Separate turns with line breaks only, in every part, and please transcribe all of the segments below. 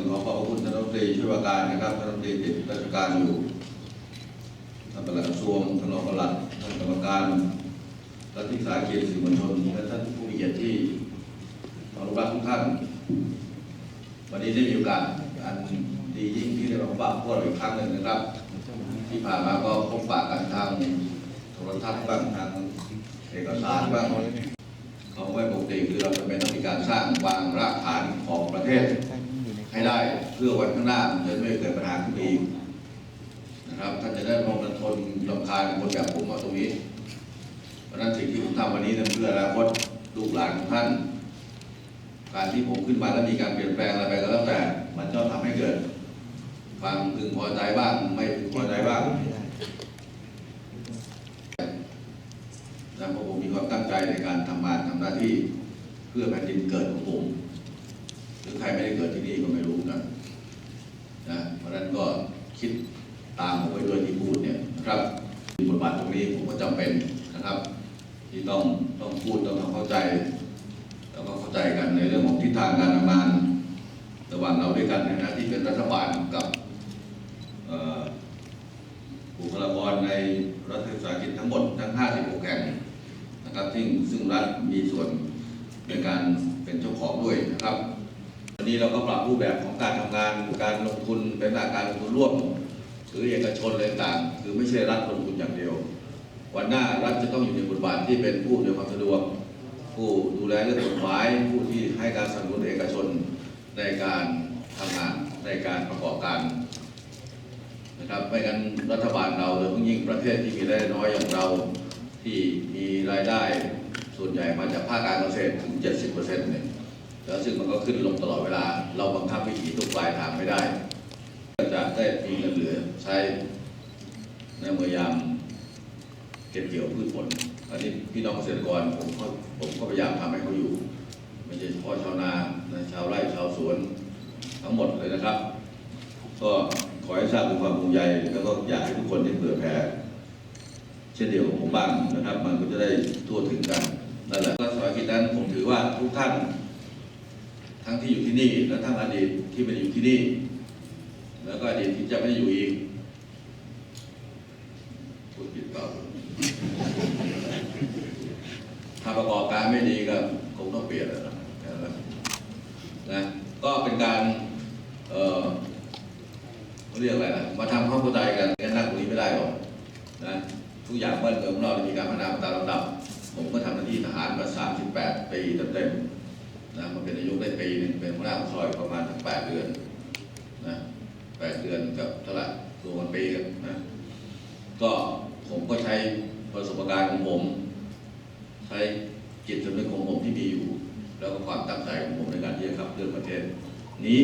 อื่นขอขอบพระคุณท่านรัฐมนตรีช่วยว่าการนะครับท่านรัฐมนตรีติดราชการอยู่ท่านปลัดกระทรวงท่านรองปลัดท่านกรรมการรัฐวิสาหกิจสื่อมวลชนและท่านผู้มีเกียรติที่เคารพรักทุกท่านวันนี้ได้มีโอกาสอันดียิ่งที่ได้มาพบปะพวกเราอีกครั้งหนึ่งนะครับ ที่ผ่านมาก็พบปะกันทางโทรทัศน์บ้างทางเอกสารบ้างเขาไม่ปกติคือเราจะเป็นต้องมีการสร้างวางรากฐานของประเทศ พื่อวันข้างหน้ามันจะไม่เกิดปัญหาขึ้นอีกนะครับท่านจะได้มองนันทนลำคาญคนแบบผมมาตรงนี้ เพราะนั้นสิ่งที่ผมทำวันนี้นั้นเพื่ออนาคตลูกหลานของท่าน การที่ผมขึ้นมาแล้วมีการเปลี่ยนแปลงอะไรไปก็แล้วแต่ มันก็ทำให้เกิดความพึงพอใจบ้างไม่พึงพอใจบ้างนะเพราะผมมีความตั้งใจในการทำงานทำหน้าที่เพื่อแผ่นดินเกิดของผม หรือใครไม่ได้เกิดที่นี่ก็ไม่รู้นะ นะเพราะฉะนั้นก็คิดตามผมไปด้วยที่พูดเนี่ยนะครับบทบาทตรงนี้ผมก็จำเป็นนะครับ ที่ต้องต้องพูดต้องทำเข้าใจแล้วก็เข้าใจกันในเรื่องของทิศทางการทำงานระหว่างเราด้วยกันในฐานะที่เป็นรัฐบาลกับบุคลากรในรัฐวิสาหกิจทั้งหมดทั้ง 56 แห่งนะครับซึ่งซึ่งรัฐมีส่วนในการเป็นเจ้าของด้วยนะครับ นี้เราก็ปรับรูปแบบของการทำงานการลงทุนเป็นการลงทุนร่วมหรือเอกชนอะไรต่างคือไม่ใช่รัฐลงทุนอย่างเดียว วันหน้ารัฐจะต้องอยู่ในบทบาทที่เป็นผู้อำนวยความสะดวก ผู้ดูแลเรื่องกฎหมายผู้ที่ให้การสนับสนุนเอกชนในการทำงานในการประกอบการนะครับไม่งั้นรัฐบาลเราโดยเฉพาะยิ่งประเทศที่มีรายได้น้อยอย่างเราที่มีรายได้ส่วนใหญ่มาจากภาคการเกษตรถึง 70%เนี่ย แล้วซึ่งมันก็ขึ้นลงตลอดเวลา เราบังคับวิถีทุกปลายทางไม่ได้ก็จะได้มีเงินเหลือใช้ในเมื่อยามเก็บเกี่ยวพืชผลอันนี้พี่น้องเกษตรกรผมก็ผมก็พยายามทำให้เขาอยู่ ไม่ใช่เฉพาะชาวนาชาวไร่ชาวสวนทั้งหมดเลยนะครับ ก็ขอให้ทราบถึงความภูมิใจแล้วก็อยากให้ทุกคนได้เผื่อแผ่เช่นเดียวกับผมบ้างนะครับ มันก็จะได้ทั่วถึงกันนั่นแหละรัฐวิสาหกิจนั้นผมถือว่าทุกท่าน ทั้งที่อยู่ที่นี่ และทั้งอดีตที่ไม่ได้อยู่ที่นี่ แล้วก็อดีตที่จะไม่ได้อยู่อีกพูดผิดเปล่าถ้าประกอบการไม่ดีก็คงต้องเปลี่ยนแล้วนะนะก็เป็นการเออเขาเรียกอะไรนะมาทำความเข้าใจกันงั้นนั่งตรงนี้ไม่ได้หรอกนะทุกอย่างบ้านเมืองของเรามีการพัฒนามาตามลำดับผมก็ทำหน้าที่ทหารมา 38 ปีเต็มๆ นะมาเป็นนายกได้ปีหนึ่งเป็นหัวหน้าซอยประมาณทั้ง8เดือนนะ8เดือนกับเท่าไหร่รวมกันปีกันนะก็ผมก็ใช้ประสบการณ์ของผม ใช้จิตสำนึกของผมที่มีอยู่ แล้วก็ความตั้งใจของผมในการที่จะขับเคลื่อนประเทศ นี้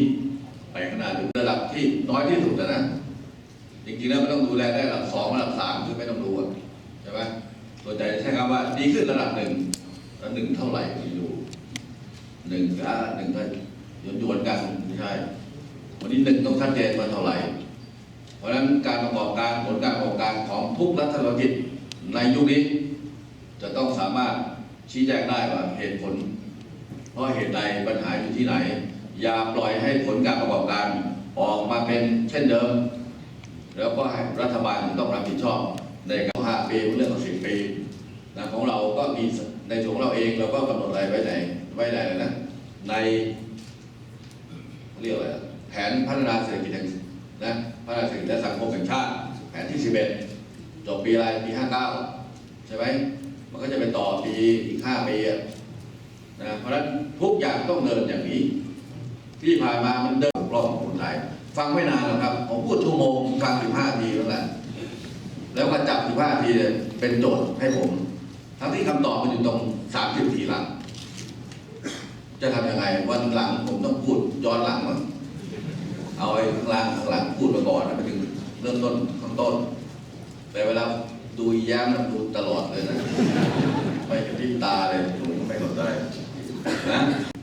ไปข้างหน้าถึงระดับที่น้อยที่สุดนะจริงๆแล้วมันต้องดูแลได้ระดับสองระดับสามคือไม่ต้องดูอะใช่ไหมส่วนใหญ่ใช้คำว่าดีขึ้นระดับหนึ่งแล้วหนึ่งเท่าไหร่ไม่ดู หนึ่งกับหนึ่งก็โยนโยนกันไม่ใช่ วันนี้หนึ่งต้องชัดเจนว่าเท่าไหร่ เพราะฉะนั้นการประกอบการผลการประกอบการของทุกรัฐธุรกิจในยุคนี้ จะต้องสามารถชี้แจงได้ว่าเหตุผล เพราะเหตุใดปัญหาอยู่ที่ไหน อย่าปล่อยให้ผลการประกอบการออกมาเป็นเช่นเดิม แล้วก็รัฐบาลต้องรับผิดชอบในการห้าปีเรื่องของสิบปีนะของเราก็มีในส่วนของเราเองเราก็กำหนดอะไรไว้ใน ไว้ในอะไรนะในเรียกอะไรแผนพัฒนาเศรษฐกิจแห่งนะพัฒนาเศรษฐกิจและสังคมแห่งชาติ แผนที่ 11 จบปีอะไรปี 59 ใช่ไหมมันก็จะไปต่อปีอีก 5 ปีอะนะเพราะฉะนั้นทุกอย่างต้องเดินอย่างนี้ ที่ผ่านมามันเดินกล้องของคนไทยฟังไม่นานหรอกครับ ผมพูดชั่วโมงฟัง15ทีแล้วแหละแล้วก็จับ15ทีเนี่ยเป็นโจทย์ให้ผม ทั้งที่คำตอบมันอยู่ตรง30ทีหลัง จะทำยังไงวันหลังผมต้องพูดย้อนหลังมั้งเอาไอ้ข้างล่างข้างหลังพูดมาก่อนนะไปถึงเริ่มต้นข้างต้น แต่เวลาดูอีแย้มนะดูตลอดเลยนะไม่กระพริบตาเลยผมก็ไม่เข้าใจนะ